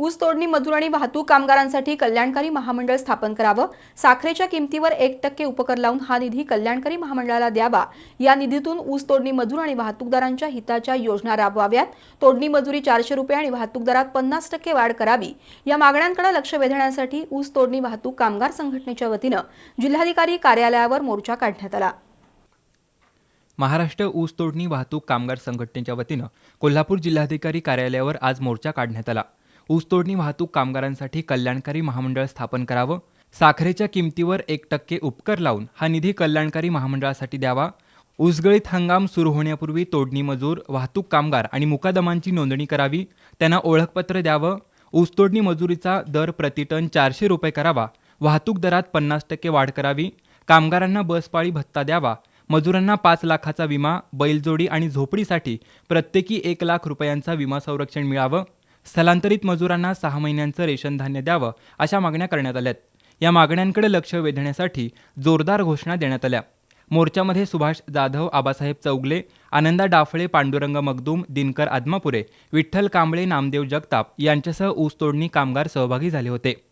ऊस तोडणी मजूर आणि वाहतूक कामगारांसाठी कल्याणकारी महामंडळ स्थापन करावं. साखरेच्या किमतीवर एक टक्के उपकर लावून हा निधी कल्याणकारी महामंडळाला द्यावा. या निधीतून ऊस तोडणी मजूर आणि वाहतूकदारांच्या हिताच्या योजना राबवाव्यात. तोडणी मजुरी चारशे रुपये आणि वाहतूक दरात पन्नास टक्के वाढ करावी. या मागण्यांकडे लक्ष वेधण्यासाठी ऊस तोडणी वाहतूक कामगार संघटनेच्या वतीनं जिल्हाधिकारी कार्यालयावर मोर्चा काढण्यात आला. महाराष्ट्र ऊस तोडणी वाहतूक कामगार संघटनेच्या वतीनं कोल्हापूर जिल्हाधिकारी कार्यालयावर आज मोर्चा काढण्यात आला. ऊसतोडणी वाहतूक कामगारांसाठी कल्याणकारी महामंडळ स्थापन करावं. साखरेच्या किमतीवर एक टक्के उपकर लावून हा निधी कल्याणकारी महामंडळासाठी द्यावा. उसगळीत हंगाम सुरू होण्यापूर्वी तोडणी मजूर वाहतूक कामगार आणि मुकादमांची नोंदणी करावी. त्यांना ओळखपत्र द्यावं. ऊसतोडणी मजुरीचा दर प्रतिटन चारशे रुपये करावा. वाहतूक दरात पन्नास टक्के वाढ करावी. कामगारांना बसपाळी भत्ता द्यावा. मजुरांना पाच लाखाचा विमा बैलजोडी आणि झोपडीसाठी प्रत्येकी एक लाख रुपयांचा विमा संरक्षण मिळावं. स्थलांतरित मजुरांना सहा महिन्यांचं रेशन धान्य द्यावं अशा मागण्या करण्यात आल्यात. या मागण्यांकडे लक्ष वेधण्यासाठी जोरदार घोषणा देण्यात आल्या. मोर्चामध्ये सुभाष जाधव आबासाहेब चौगले आनंदा डाफळे पांडुरंग मगदूम दिनकर आदमापुरे विठ्ठल कांबळे नामदेव जगताप यांच्यासह ऊस तोडणी कामगार सहभागी झाले होते.